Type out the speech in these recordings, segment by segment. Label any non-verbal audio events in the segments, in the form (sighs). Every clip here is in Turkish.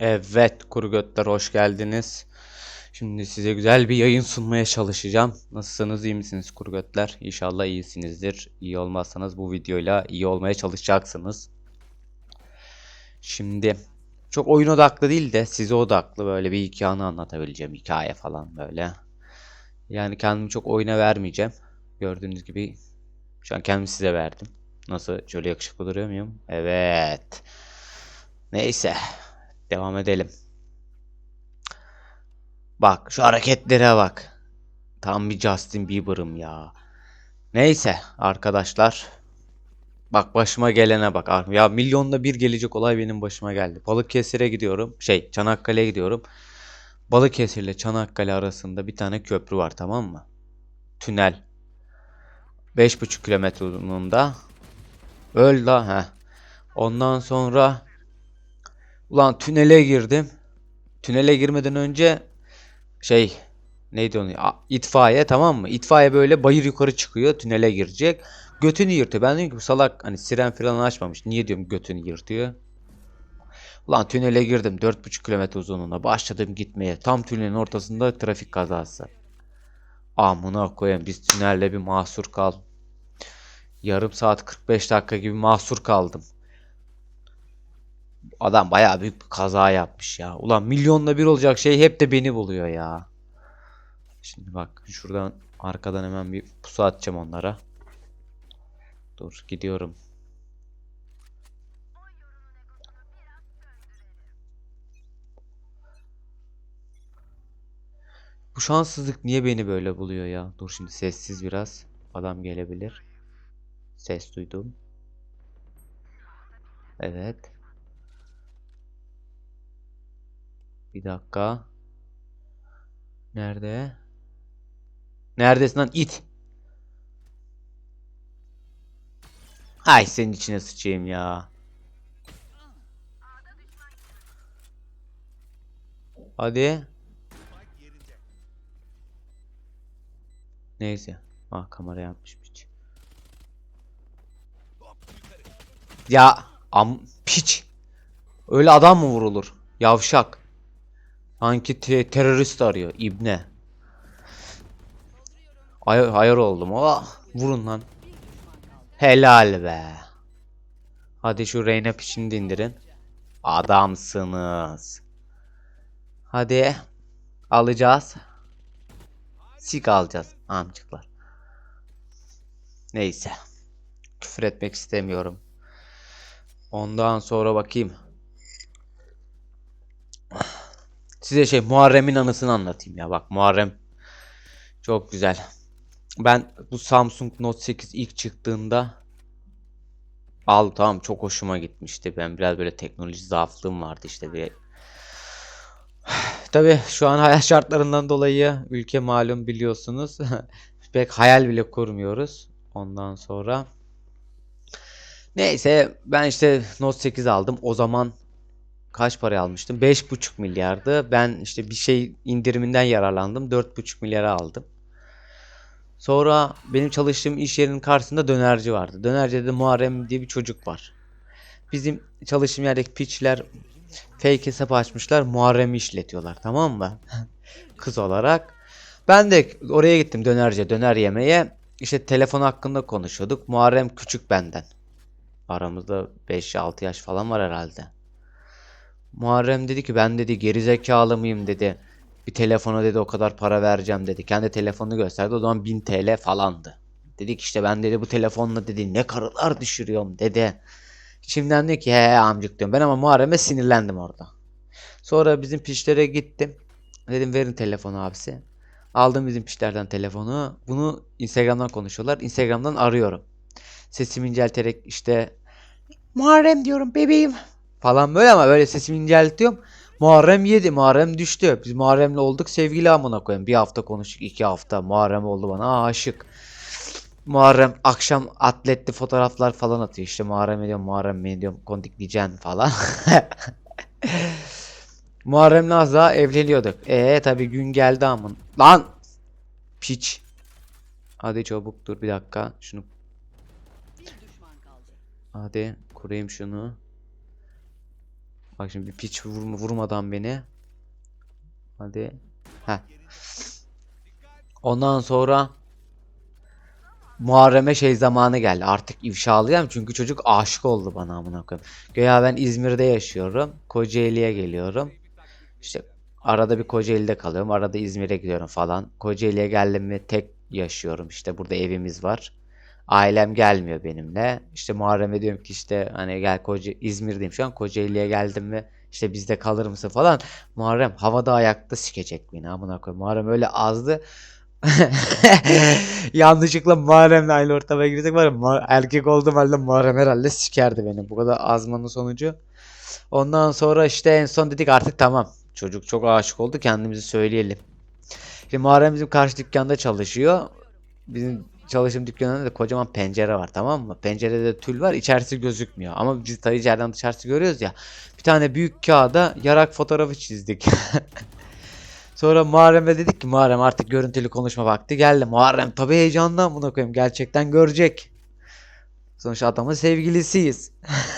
Evet kuru götler hoş geldiniz. Şimdi size güzel bir yayın sunmaya çalışacağım. Nasılsınız iyi misiniz kuru götler? İnşallah iyisinizdir. İyi olmazsanız bu videoyla iyi olmaya çalışacaksınız. Şimdi çok oyun odaklı değil de size odaklı böyle bir hikaye anlatabileceğim. Hikaye falan böyle. Yani kendimi çok oyuna vermeyeceğim. Gördüğünüz gibi şu an kendimi size verdim. Nasıl şöyle yakışıklı duruyor muyum? Evet. Neyse. Devam edelim. Bak şu hareketlere bak. Tam bir Justin Bieber'ım ya. Neyse arkadaşlar. Bak başıma gelene bak. Ya milyonda bir gelecek olay benim başıma geldi. Balıkesir'e gidiyorum. Şey Çanakkale'ye gidiyorum. Balıkesir ile Çanakkale arasında bir tane köprü var tamam mı? Tünel. 5,5 kilometre uzunluğunda. Öl la he. Ondan sonra Ulan tünele girdim. Tünele girmeden önce şey neydi onu? A- İtfaiye tamam mı? İtfaiye böyle bayır yukarı çıkıyor. Tünele girecek. Götünü yırtıyor. Ben dedim ki bu salak hani siren falan açmamış. Niye diyorum götünü yırtıyor? Ulan tünele girdim. 4,5 kilometre uzunluğuna. Başladım gitmeye. Tam tünelin ortasında trafik kazası. Amına koyayım biz tünelde bir mahsur kal. Yarım saat 45 dakika gibi mahsur kaldım. Adam bayağı büyük bir kaza yapmış ya. Ulan milyonla bir olacak şey hep de beni buluyor ya. Şimdi bak şuradan arkadan hemen bir pusu atacağım onlara. Dur gidiyorum. Bu şanssızlık niye beni böyle buluyor ya? Dur şimdi sessiz biraz. Adam gelebilir. Ses duydum. Evet. Bir dakika. Nerede? Neredesin lan it? Ay senin içine sıçayım ya. Hadi. Neyse. Ah kamera yapmış piç. Ya am piç. Öyle adam mı vurulur? Yavşak. Sanki te- terörist arıyor ibne. Ay hayır oldum. Oh, vurun lan. Helal be. Hadi şu Reyna piçini indirin. Adamsınız. Hadi. Alacağız. Sik alacağız amcıklar. Neyse. Küfür etmek istemiyorum. Ondan sonra bakayım. Size şey Muharrem'in anısını anlatayım ya. Bak Muharrem çok güzel. Ben bu Samsung Note 8 ilk çıktığında al tamam çok hoşuma gitmişti. Ben biraz böyle teknoloji zaaflığım vardı işte bir (sighs) Tabii şu an hayat şartlarından dolayı ülke malum biliyorsunuz. (laughs) Pek hayal bile kurmuyoruz. Ondan sonra neyse ben işte Note 8 aldım. O zaman kaç paraya almıştım? 5,5 milyardı. Ben işte bir şey indiriminden yararlandım. 4,5 milyara aldım. Sonra benim çalıştığım iş yerinin karşısında dönerci vardı. Dönercide de Muharrem diye bir çocuk var. Bizim çalıştığım yerdeki piçler fake hesap açmışlar. Muharrem'i işletiyorlar tamam mı? (laughs) Kız olarak. Ben de oraya gittim dönerce döner yemeye. İşte telefon hakkında konuşuyorduk. Muharrem küçük benden. Aramızda 5-6 yaş falan var herhalde. Muharrem dedi ki ben dedi gerizekalı mıyım dedi. Bir telefona dedi o kadar para vereceğim dedi. Kendi telefonunu gösterdi. O zaman 1000 TL falandı. Dedik işte ben dedi bu telefonla dedi ne karılar düşürüyorum dedi. Şimdiden diyor ki he amcık diyorum. Ben ama Muharrem'e sinirlendim orada. Sonra bizim pişlere gittim. Dedim verin telefonu abisi. Aldım bizim pişlerden telefonu. Bunu Instagram'dan konuşuyorlar. Instagram'dan arıyorum. Sesimi incelterek işte Muharrem diyorum bebeğim falan böyle ama böyle sesimi inceltiyorum. Muharrem yedi, Muharrem düştü. Biz Muharrem'le olduk sevgili amına koyayım. Bir hafta konuştuk, iki hafta. Muharrem oldu bana aşık. Muharrem akşam atletli fotoğraflar falan atıyor. İşte Muharrem ediyorum, Muharrem beni diyorum kondikleyeceksin falan. (laughs) Muharrem'le az daha evleniyorduk. Ee tabi gün geldi amın. Lan! Piç. Hadi çabuk dur bir dakika. Şunu Bir düşman kaldı. hadi kurayım şunu. Bak şimdi bir piç vurma, vurmadan beni. Hadi. Heh. Ondan sonra Muharrem'e şey zamanı geldi. Artık ifşalayacağım çünkü çocuk aşık oldu bana amına koyayım. Göya ben İzmir'de yaşıyorum. Kocaeli'ye geliyorum. İşte arada bir Kocaeli'de kalıyorum. Arada İzmir'e gidiyorum falan. Kocaeli'ye geldim mi tek yaşıyorum. İşte burada evimiz var. Ailem gelmiyor benimle. İşte Muharrem'e diyorum ki işte hani gel Koca İzmir'deyim şu an. Kocaeli'ye geldim mi işte bizde kalır mısın falan. Muharrem havada ayakta sikecek beni amına koyayım. Muharrem öyle azdı. (laughs) Yanlışlıkla Muharrem'le aynı ortama girsek var ya erkek olduğum halde Muharrem herhalde sikerdi beni. Bu kadar azmanın sonucu. Ondan sonra işte en son dedik artık tamam. Çocuk çok aşık oldu kendimizi söyleyelim. Şimdi Muharrem bizim karşı dükkanda çalışıyor. Bizim çalışım dükkanında da kocaman pencere var tamam mı? Pencerede de tül var içerisi gözükmüyor. Ama biz tabii içeriden dışarısı görüyoruz ya. Bir tane büyük kağıda yarak fotoğrafı çizdik. (laughs) Sonra Muharrem'e dedik ki Muharrem artık görüntülü konuşma vakti geldi. Muharrem tabii heyecandan buna koyayım gerçekten görecek. Sonuçta adamın sevgilisiyiz.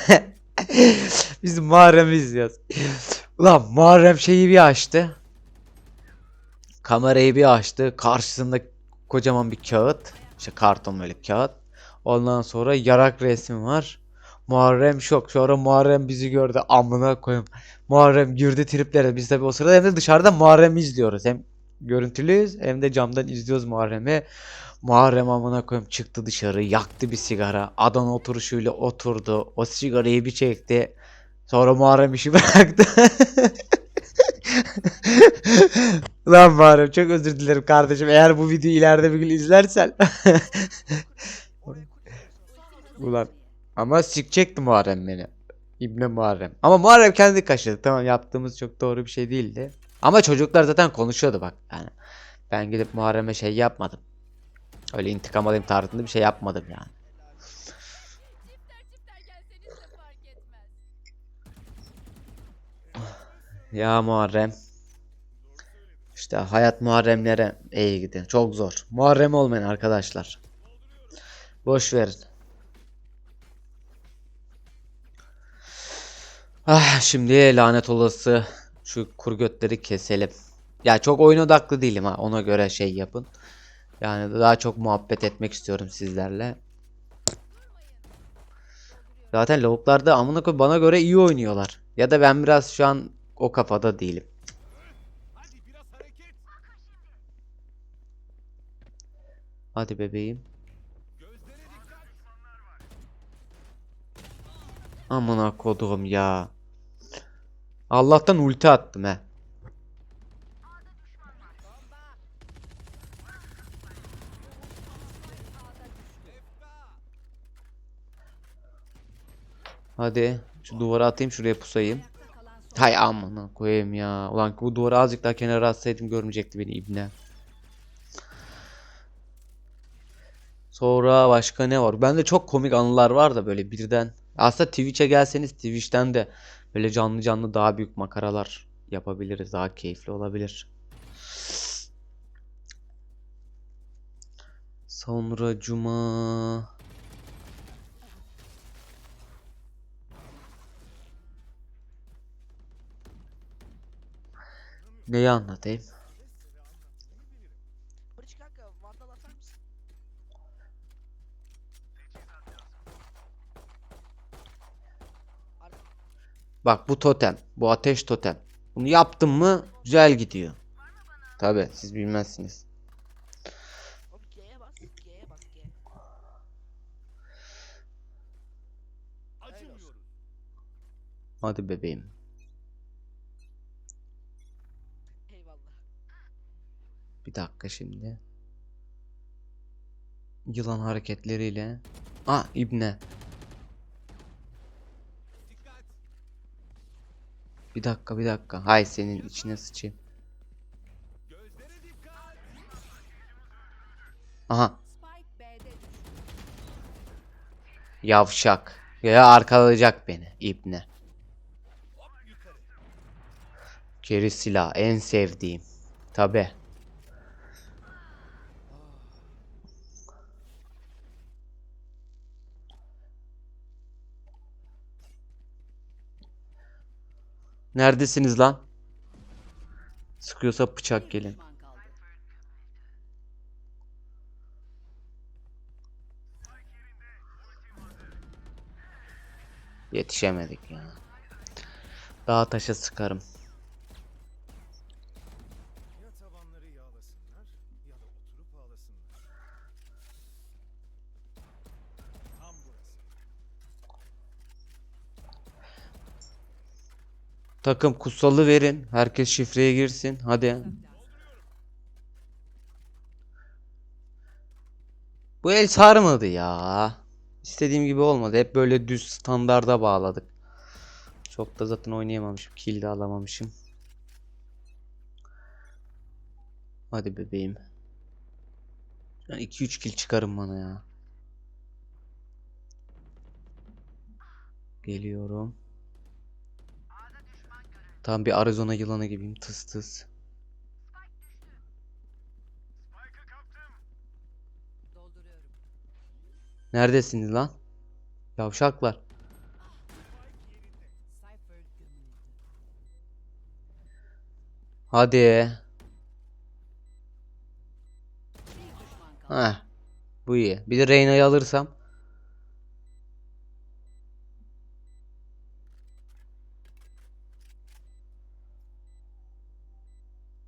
(laughs) Biz Muharrem'i izliyoruz. Ulan Muharrem şeyi bir açtı. Kamerayı bir açtı. Karşısında kocaman bir kağıt. İşte karton böyle kağıt. Ondan sonra yarak resmi var. Muharrem şok. Sonra Muharrem bizi gördü. Amına koyayım. Muharrem girdi triplere. Biz tabii o sırada hem de dışarıda Muharrem'i izliyoruz. Hem görüntülüyüz hem de camdan izliyoruz Muharrem'i. Muharrem amına koyayım çıktı dışarı. Yaktı bir sigara. Adana oturuşuyla oturdu. O sigarayı bir çekti. Sonra Muharrem işi (laughs) bıraktı. (laughs) Lan Muharrem çok özür dilerim kardeşim. Eğer bu videoyu ileride bir gün izlersen. (laughs) Ulan ama sikecekti Muharrem beni. İbne Muharrem. Ama Muharrem kendi kaşıdı. Tamam yaptığımız çok doğru bir şey değildi. Ama çocuklar zaten konuşuyordu bak. Yani ben gidip Muharrem'e şey yapmadım. Öyle intikam alayım tarzında bir şey yapmadım yani. Ya Muharrem. İşte hayat Muharremlere iyi gidiyor. Çok zor. Muharrem olmayın arkadaşlar. Boş verin. Ah şimdi lanet olası şu kurgötleri keselim. Ya çok oyun odaklı değilim ha. Ona göre şey yapın. Yani daha çok muhabbet etmek istiyorum sizlerle. Zaten lavuklar da amına koy bana göre iyi oynuyorlar. Ya da ben biraz şu an o kafada değilim. Hadi bebeğim. Amına koduğum ya. Allah'tan ulti attım he. Hadi şu duvara atayım şuraya pusayım. Hay amına koyayım ya. Ulan bu duvarı azıcık daha kenara atsaydım görmeyecekti beni ibne. Sonra başka ne var? Bende çok komik anılar var da böyle birden. Aslında Twitch'e gelseniz Twitch'ten de böyle canlı canlı daha büyük makaralar yapabiliriz. Daha keyifli olabilir. Sonra cuma. Neyi anlatayım? Bak bu totem. Bu ateş totem. Bunu yaptım mı güzel gidiyor. Tabi siz bilmezsiniz. Oğlum G'ye Bir dakika şimdi. Yılan hareketleriyle. Ah ibne. Bir dakika bir dakika. Hay senin içine sıçayım. Aha. Yavşak. Ya arkalayacak beni. İbne. Geri silah. En sevdiğim. Tabi. Neredesiniz lan? Sıkıyorsa bıçak gelin. Yetişemedik ya. Daha taşa sıkarım. Takım kutsalı verin. Herkes şifreye girsin. Hadi. Bu el sarmadı ya. İstediğim gibi olmadı. Hep böyle düz standarda bağladık. Çok da zaten oynayamamışım. Kill de alamamışım. Hadi bebeğim. 2-3 kill çıkarın bana ya. Geliyorum. Tam bir Arizona yılanı gibiyim. Tıs tıs. Neredesiniz lan? Yavşaklar. Hadi. Heh. Bu iyi. Bir de Reyna'yı alırsam.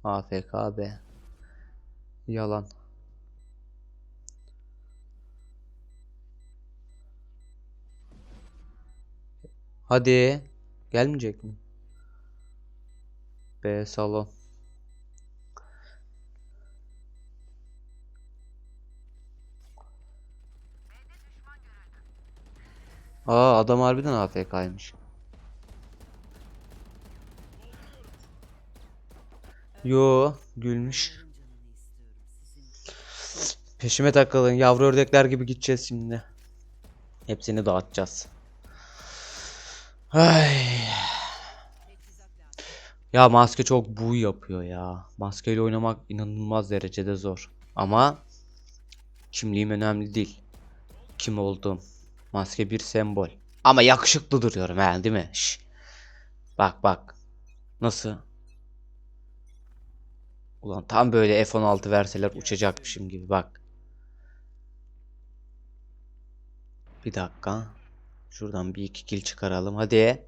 AFK be. Yalan. Hadi. Gelmeyecek mi? B salon. Aa adam harbiden AFK'ymış. Yo gülmüş. Peşime takılın yavru ördekler gibi gideceğiz şimdi. Hepsini dağıtacağız. Ay. Ya maske çok buğu yapıyor ya. Maskeyle oynamak inanılmaz derecede zor. Ama kimliğim önemli değil. Kim olduğum. Maske bir sembol. Ama yakışıklı duruyorum he değil mi? Şş. Bak bak. Nasıl? Ulan tam böyle F-16 verseler uçacakmışım gibi bak. Bir dakika. Şuradan bir iki kill çıkaralım hadi.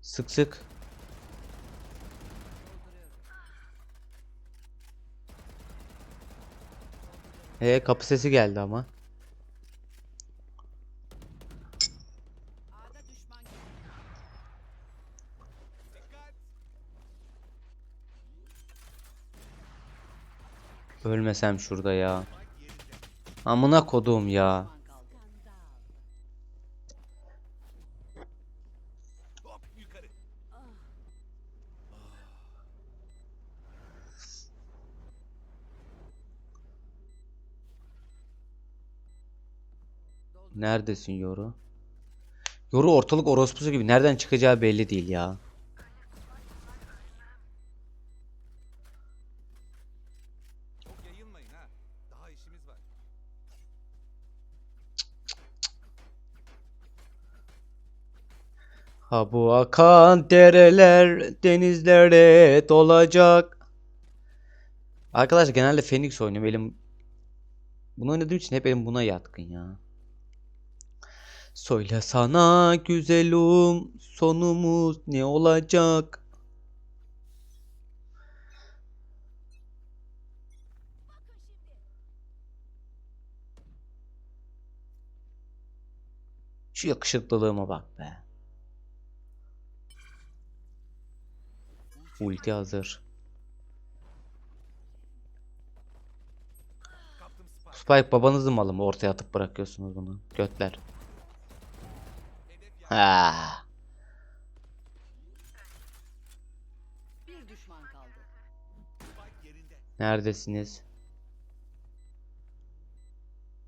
Sık sık. E kapı sesi geldi ama. Ölmesem şurada ya. Amına kodum ya. Neredesin Yoru? Yoru ortalık orospusu gibi. Nereden çıkacağı belli değil ya. Ha bu akan dereler denizlere dolacak. Arkadaşlar genelde Phoenix oynuyorum. Elim bunu oynadığım için hep elim buna yatkın ya. Söyle sana güzelim sonumuz ne olacak? Şu yakışıklılığıma bak be. Ulti hazır. Spike. Babanızın malı mı? Ortaya atıp bırakıyorsunuz bunu. Götler. Ha. Bir düşman kaldı. Spike yerinde. Neredesiniz?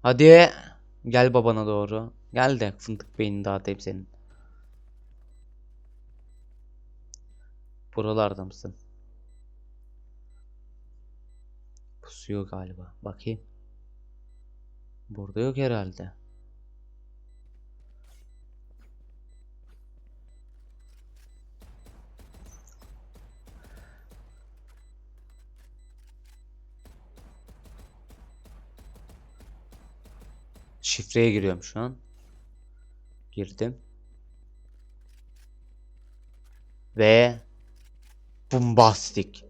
Hadi. Gel babana doğru. Gel de fındık beynini dağıtayım senin. Buralarda mısın? Pusuyor galiba. Bakayım. Burada yok herhalde. Şifreye giriyorum şu an. Girdim. Ve bombastik.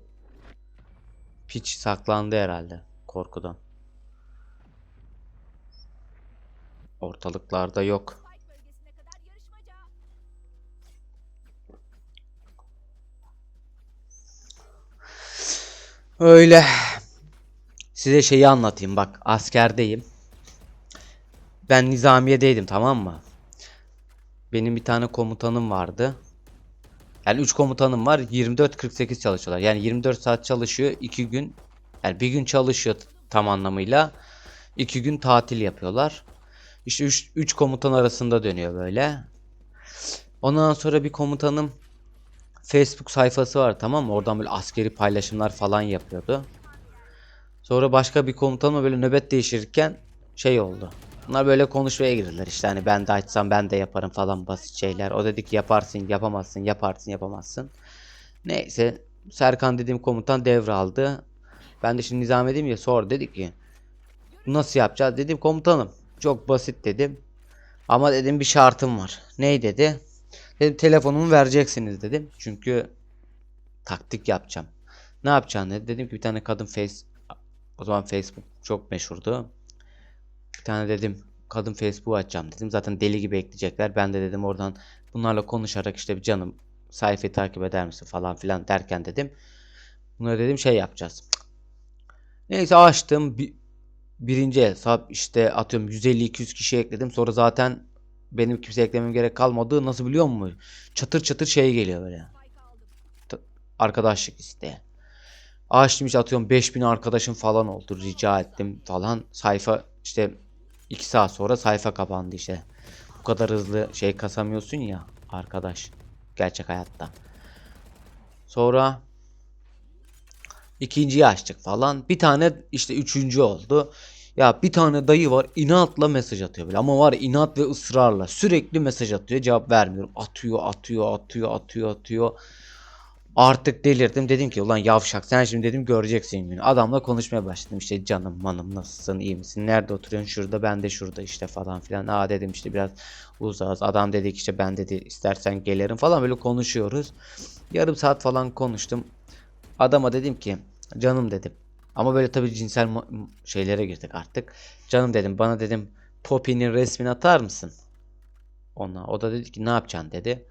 Piç saklandı herhalde korkudan. Ortalıklarda yok. Öyle. Size şeyi anlatayım bak askerdeyim. Ben nizamiyedeydim tamam mı? Benim bir tane komutanım vardı. Yani 3 komutanım var 24-48 çalışıyorlar. Yani 24 saat çalışıyor 2 gün yani bir gün çalışıyor tam anlamıyla. 2 gün tatil yapıyorlar. İşte 3 komutan arasında dönüyor böyle. Ondan sonra bir komutanım Facebook sayfası var tamam mı? Oradan böyle askeri paylaşımlar falan yapıyordu. Sonra başka bir komutanla böyle nöbet değiştirirken şey oldu. Bunlar böyle konuşmaya girdiler işte hani ben de açsam ben de yaparım falan basit şeyler. O dedi ki yaparsın yapamazsın yaparsın yapamazsın. Neyse Serkan dediğim komutan devraldı. Ben de şimdi nizam edeyim ya sonra dedi ki nasıl yapacağız dedim komutanım. Çok basit dedim. Ama dedim bir şartım var. Ney dedi? Dedim telefonumu vereceksiniz dedim. Çünkü taktik yapacağım. Ne yapacaksın dedi. Dedim ki bir tane kadın face o zaman Facebook çok meşhurdu. Bir tane dedim kadın Facebook açacağım dedim. Zaten deli gibi ekleyecekler. Ben de dedim oradan bunlarla konuşarak işte bir canım sayfayı takip eder misin falan filan derken dedim. Bunları dedim şey yapacağız. Neyse açtım. Bir, birinci hesap işte atıyorum 150-200 kişi ekledim. Sonra zaten benim kimse eklemem gerek kalmadı. Nasıl biliyor musun? Çatır çatır şey geliyor böyle. Arkadaşlık isteği. Açtım işte atıyorum 5000 arkadaşım falan oldu. Rica ettim falan. Sayfa işte 2 saat sonra sayfa kapandı işte. Bu kadar hızlı şey kasamıyorsun ya arkadaş. Gerçek hayatta. Sonra ikinciyi açtık falan. Bir tane işte üçüncü oldu. Ya bir tane dayı var inatla mesaj atıyor böyle ama var inat ve ısrarla sürekli mesaj atıyor cevap vermiyorum. Atıyor atıyor atıyor atıyor atıyor. Artık delirdim dedim ki ulan yavşak sen şimdi dedim göreceksin günü. Adamla konuşmaya başladım işte canım manım nasılsın iyi misin nerede oturuyorsun şurada ben de şurada işte falan filan. Aa dedim işte biraz uzağız adam dedi işte ben dedi istersen gelirim falan böyle konuşuyoruz. Yarım saat falan konuştum. Adama dedim ki canım dedim. Ama böyle tabii cinsel şeylere girdik artık. Canım dedim bana dedim Poppy'nin resmini atar mısın? Ona o da dedi ki ne yapacaksın dedi.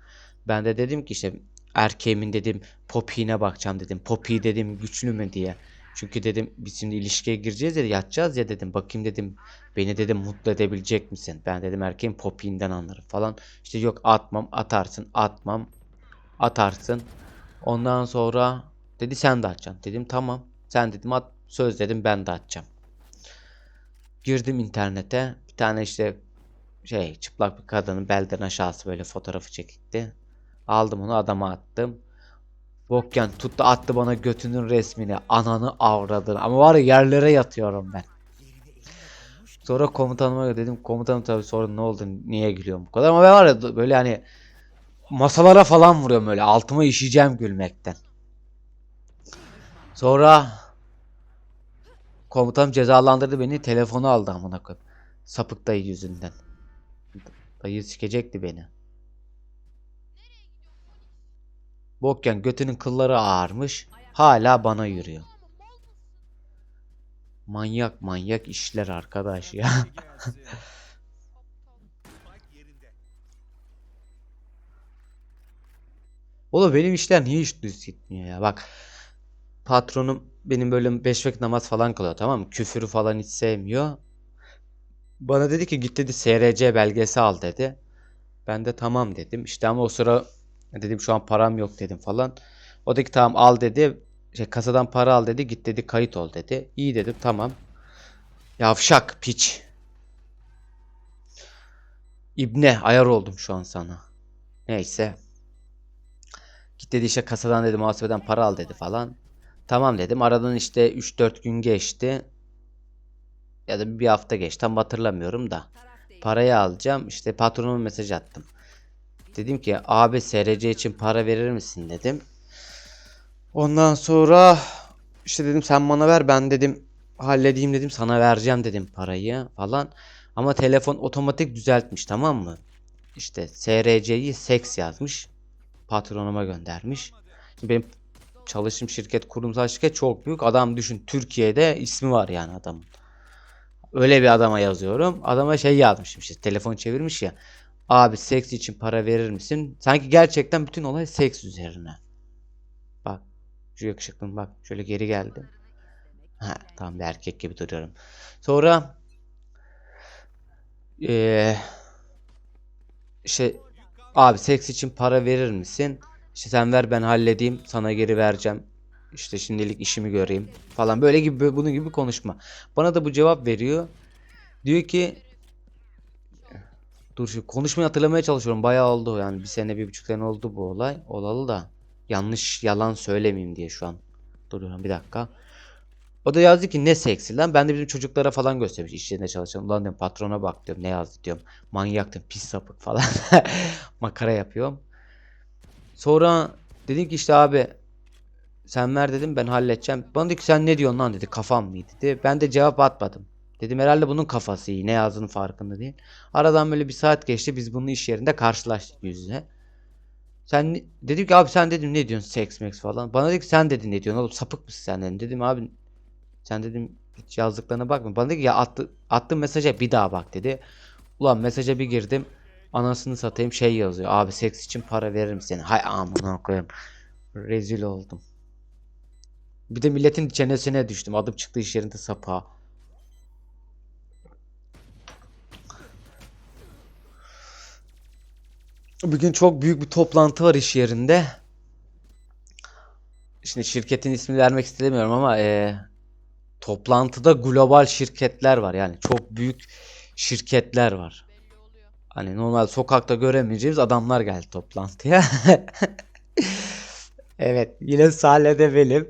Ben de dedim ki işte erkeğimin dedim Poppy'ine bakacağım dedim. Poppy dedim güçlü mü diye. Çünkü dedim biz şimdi ilişkiye gireceğiz ya yatacağız ya dedim. Bakayım dedim beni dedim mutlu edebilecek misin? Ben dedim erkeğin Poppy'inden anlarım falan. İşte yok atmam atarsın atmam atarsın. Ondan sonra dedi sen de atacaksın. Dedim tamam. Sen dedim at söz dedim ben de atacağım. Girdim internete. Bir tane işte şey çıplak bir kadının belden aşağısı böyle fotoğrafı çekildi. Aldım onu adama attım. Bokken tuttu attı bana götünün resmini. Ananı avradını. Ama var ya yerlere yatıyorum ben. Sonra komutanıma dedim. Komutanım tabii sonra ne oldu? Niye gülüyorum bu kadar? Ama ben var ya böyle hani masalara falan vuruyorum böyle. Altıma işeyeceğim gülmekten. Sonra komutanım cezalandırdı beni. Telefonu aldı amına koyayım. Sapık dayı yüzünden. Dayı sikecekti beni. Bokken götünün kılları ağarmış. Hala bana yürüyor. Manyak manyak işler arkadaş ya. (laughs) Oğlum benim işler niye hiç düz gitmiyor ya? Bak patronum benim böyle beş vakit namaz falan kılıyor tamam mı? Küfürü falan hiç sevmiyor. Bana dedi ki git dedi SRC belgesi al dedi. Ben de tamam dedim. İşte ama o sıra dedim şu an param yok dedim falan. O dedi ki tamam al dedi. Şey, kasadan para al dedi. Git dedi kayıt ol dedi. İyi dedim tamam. Yavşak piç. İbne ayar oldum şu an sana. Neyse. Git dedi işte kasadan dedi muhasebeden para al dedi falan. Tamam dedim. Aradan işte 3-4 gün geçti. ya da bir hafta geç tam hatırlamıyorum da. Parayı alacağım. İşte patronuma mesaj attım. Dedim ki abi SRC için para verir misin dedim. Ondan sonra işte dedim sen bana ver ben dedim halledeyim dedim sana vereceğim dedim parayı falan. Ama telefon otomatik düzeltmiş tamam mı? İşte SRC'yi seks yazmış. Patronuma göndermiş. Şimdi benim çalıştığım şirket kurumsal şirket çok büyük. Adam düşün Türkiye'de ismi var yani adamın. Öyle bir adama yazıyorum. Adama şey yazmışım işte telefon çevirmiş ya. Abi seks için para verir misin? Sanki gerçekten bütün olay seks üzerine. Bak şu yakışıklım bak şöyle geri geldi. Ha, tamam bir erkek gibi duruyorum. Sonra eee işte abi seks için para verir misin? İşte sen ver ben halledeyim sana geri vereceğim. İşte şimdilik işimi göreyim falan böyle gibi bunun gibi konuşma. Bana da bu cevap veriyor. Diyor ki Dur şu konuşmayı hatırlamaya çalışıyorum. Bayağı oldu yani bir sene bir buçuk sene oldu bu olay. Olalı da yanlış yalan söylemeyeyim diye şu an duruyorum bir dakika. O da yazdı ki ne seksi lan. Ben de bizim çocuklara falan göstermiş iş yerinde çalışan. Ulan diyorum patrona bak diyorum ne yazdı diyorum. Manyak diyorum pis sapık falan. (laughs) Makara yapıyorum. Sonra dedim ki işte abi sen ver dedim ben halledeceğim. Bana dedi ki sen ne diyorsun lan dedi kafam mı iyi dedi. Ben de cevap atmadım. Dedim herhalde bunun kafası iyi. Ne yazdığının farkında değil. Aradan böyle bir saat geçti. Biz bunun iş yerinde karşılaştık yüz yüze. Sen dedim ki abi sen dedim ne diyorsun seks meks falan. Bana dedi ki sen dedin ne diyorsun oğlum sapık mısın sen dedim. Dedim abi sen dedim hiç yazdıklarına bakma. Bana dedi ki ya attı, attığın mesaja bir daha bak dedi. Ulan mesaja bir girdim. Anasını satayım şey yazıyor. Abi seks için para verir misin? Hay amına koyayım. Rezil oldum. Bir de milletin çenesine düştüm. Adım çıktı iş yerinde sapa. Bugün çok büyük bir toplantı var iş yerinde. Şimdi şirketin ismini vermek istemiyorum ama eee, toplantıda global şirketler var. Yani çok büyük şirketler var. Hani normal sokakta göremeyeceğimiz adamlar geldi toplantıya. (laughs) Evet, yine sahnede benim.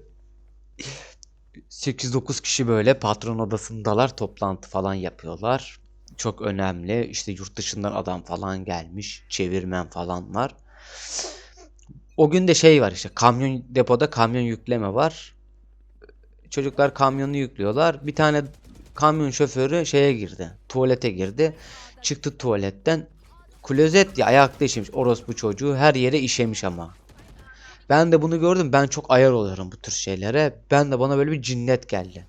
8-9 kişi böyle patron odasındalar, toplantı falan yapıyorlar. Çok önemli. İşte yurt dışından adam falan gelmiş, çevirmen falan var. O gün de şey var işte kamyon depoda kamyon yükleme var. Çocuklar kamyonu yüklüyorlar. Bir tane kamyon şoförü şeye girdi. Tuvalete girdi. Çıktı tuvaletten. Klozet ya ayakta işemiş. Orospu çocuğu her yere işemiş ama. Ben de bunu gördüm. Ben çok ayar oluyorum bu tür şeylere. Ben de bana böyle bir cinnet geldi.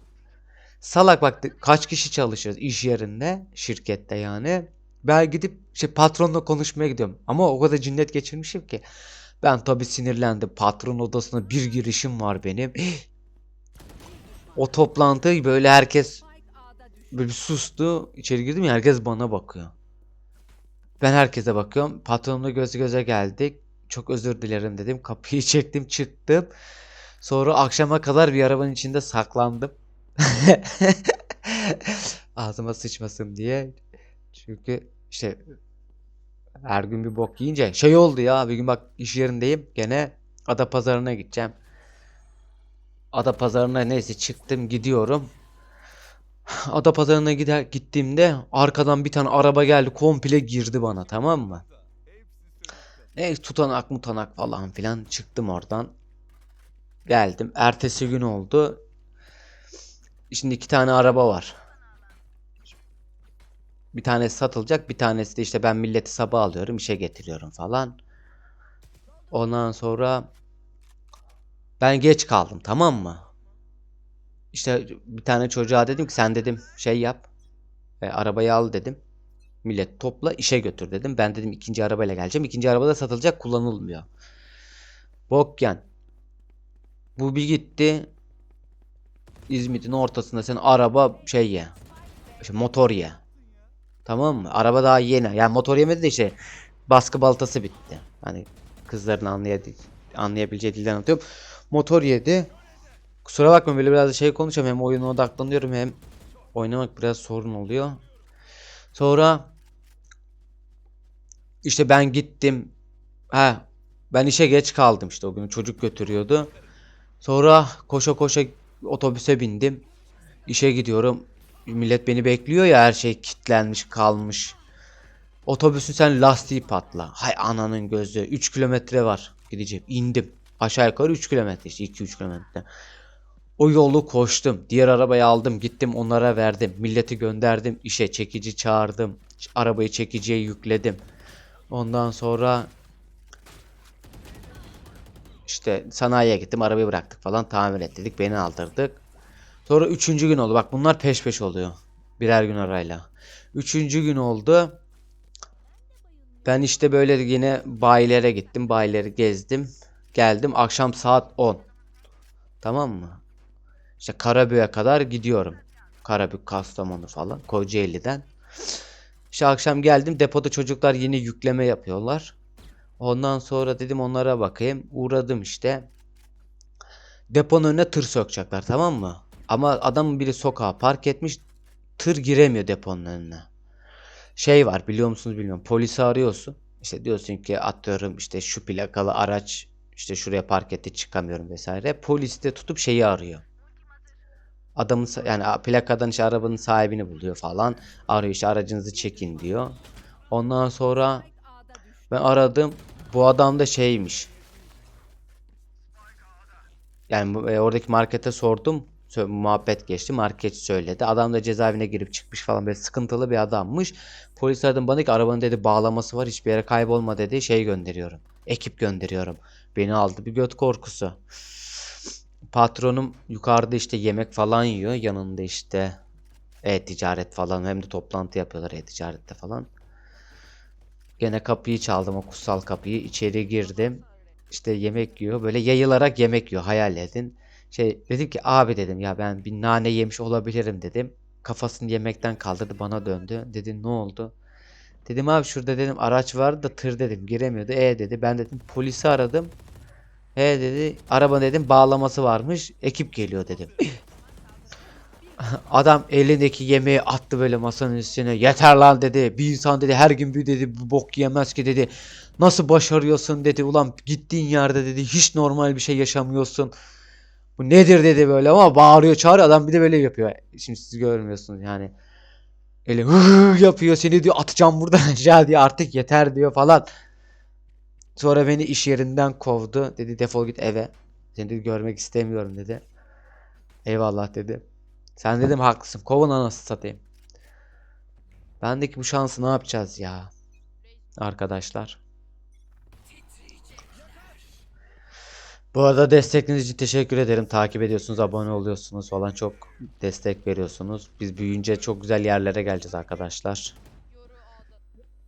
Salak bak kaç kişi çalışıyoruz iş yerinde, şirkette yani. Ben gidip şey patronla konuşmaya gidiyorum. Ama o kadar cinnet geçirmişim ki. Ben tabii sinirlendim. Patron odasına bir girişim var benim. (gasps) O toplantı böyle herkes böyle bir sustu. İçeri girdim ya herkes bana bakıyor. Ben herkese bakıyorum. Patronla göz göze geldik. Çok özür dilerim dedim. Kapıyı (laughs) çektim çıktım. Sonra akşama kadar bir arabanın içinde saklandım. (laughs) Ağzıma sıçmasın diye. Çünkü işte her gün bir bok yiyince şey oldu ya bir gün bak iş yerindeyim gene ada pazarına gideceğim. Ada pazarına neyse çıktım gidiyorum. Ada pazarına gider gittiğimde arkadan bir tane araba geldi komple girdi bana tamam mı? E tutanak mutanak falan filan çıktım oradan. Geldim. Ertesi gün oldu. Şimdi iki tane araba var. Bir tanesi satılacak, bir tanesi de işte ben milleti sabah alıyorum, işe getiriyorum falan. Ondan sonra ben geç kaldım, tamam mı? İşte bir tane çocuğa dedim ki sen dedim şey yap. E, arabayı al dedim. Millet topla işe götür dedim. Ben dedim ikinci arabayla geleceğim. İkinci arabada satılacak kullanılmıyor. Bokyan. Bu bir gitti. İzmit'in ortasında sen araba şey ye. İşte motor ye. Tamam mı? Araba daha yeni. Yani motor yemedi de işte baskı baltası bitti. Hani kızların anlayabil anlayabileceği dilden anlatıyorum. Motor yedi. Kusura bakma böyle biraz şey konuşuyorum. Hem oyuna odaklanıyorum hem oynamak biraz sorun oluyor. Sonra işte ben gittim. Ha ben işe geç kaldım işte o gün çocuk götürüyordu. Sonra koşa koşa otobüse bindim. İşe gidiyorum. millet beni bekliyor ya her şey kilitlenmiş kalmış. Otobüsün sen lastiği patla. Hay ananın gözü. 3 kilometre var. Gideceğim. İndim. Aşağı yukarı 3 kilometre işte 2-3 kilometre. O yolu koştum. Diğer arabayı aldım. Gittim onlara verdim. Milleti gönderdim. işe çekici çağırdım. Arabayı çekiciye yükledim. Ondan sonra işte sanayiye gittim. Arabayı bıraktık falan. Tamir ettirdik. Beni aldırdık. Sonra üçüncü gün oldu. Bak bunlar peş peş oluyor. Birer gün arayla. Üçüncü gün oldu. Ben işte böyle yine bayilere gittim. Bayileri gezdim. Geldim. Akşam saat 10. Tamam mı? İşte Karabük'e kadar gidiyorum. Karabük, Kastamonu falan. Kocaeli'den. İşte akşam geldim. Depoda çocuklar yine yükleme yapıyorlar. Ondan sonra dedim onlara bakayım. Uğradım işte. Deponun önüne tır sokacaklar tamam mı? Ama adamın biri sokağa park etmiş. Tır giremiyor deponun önüne. Şey var biliyor musunuz bilmiyorum. Polisi arıyorsun. İşte diyorsun ki atıyorum işte şu plakalı araç işte şuraya park etti çıkamıyorum vesaire. Polis de tutup şeyi arıyor. Adamın yani plakadan işte arabanın sahibini buluyor falan. Arıyor işte aracınızı çekin diyor. Ondan sonra. Ben aradım. Bu adam da şeymiş. Yani e, oradaki markete sordum. Sö- muhabbet geçti. Market söyledi. Adam da cezaevine girip çıkmış falan böyle sıkıntılı bir adammış. Polis aradım bana ki arabanın dedi bağlaması var hiçbir yere kaybolma dedi. Şey gönderiyorum. Ekip gönderiyorum. Beni aldı bir göt korkusu. Patronum yukarıda işte yemek falan yiyor. Yanında işte e-ticaret falan hem de toplantı yapıyorlar e-ticarette falan. Gene kapıyı çaldım o kutsal kapıyı. İçeri girdim. İşte yemek yiyor. Böyle yayılarak yemek yiyor. Hayal edin. Şey dedim ki abi dedim ya ben bir nane yemiş olabilirim dedim. Kafasını yemekten kaldırdı bana döndü. Dedi ne oldu? Dedim abi şurada dedim araç vardı da tır dedim giremiyordu. E dedi ben dedim polisi aradım. E dedi araba dedim bağlaması varmış. Ekip geliyor dedim. Adam elindeki yemeği attı böyle masanın üstüne. Yeter lan dedi. Bir insan dedi her gün bir dedi bu bok yemez ki dedi. Nasıl başarıyorsun dedi. Ulan gittiğin yerde dedi hiç normal bir şey yaşamıyorsun. Bu nedir dedi böyle ama bağırıyor çağırıyor adam bir de böyle yapıyor. Şimdi siz görmüyorsunuz yani. Öyle yapıyor seni diyor atacağım buradan (laughs) aşağı diyor artık yeter diyor falan. Sonra beni iş yerinden kovdu. Dedi defol git eve. Seni dedi, görmek istemiyorum dedi. Eyvallah dedi. Sen dedim haklısın. Kovun anası satayım. Bendeki bu şansı ne yapacağız ya? Arkadaşlar. Bu arada destekleriniz için teşekkür ederim. Takip ediyorsunuz, abone oluyorsunuz falan çok destek veriyorsunuz. Biz büyüyünce çok güzel yerlere geleceğiz arkadaşlar.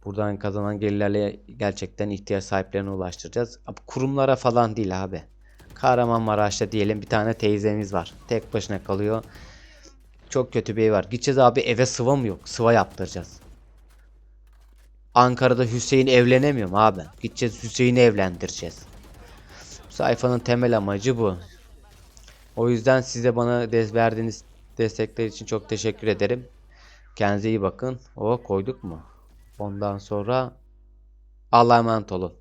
Buradan kazanan gelirlerle gerçekten ihtiyaç sahiplerine ulaştıracağız. Kurumlara falan değil abi. Kahramanmaraş'ta diyelim bir tane teyzemiz var. Tek başına kalıyor. Çok kötü bir ev var. Gideceğiz abi eve sıva mı yok? Sıva yaptıracağız. Ankara'da Hüseyin evlenemiyor mu abi? Gideceğiz Hüseyin'i evlendireceğiz. Sayfanın temel amacı bu. O yüzden size bana des verdiğiniz destekler için çok teşekkür ederim. Kendinize iyi bakın. O koyduk mu? Ondan sonra Allah'a emanet olun.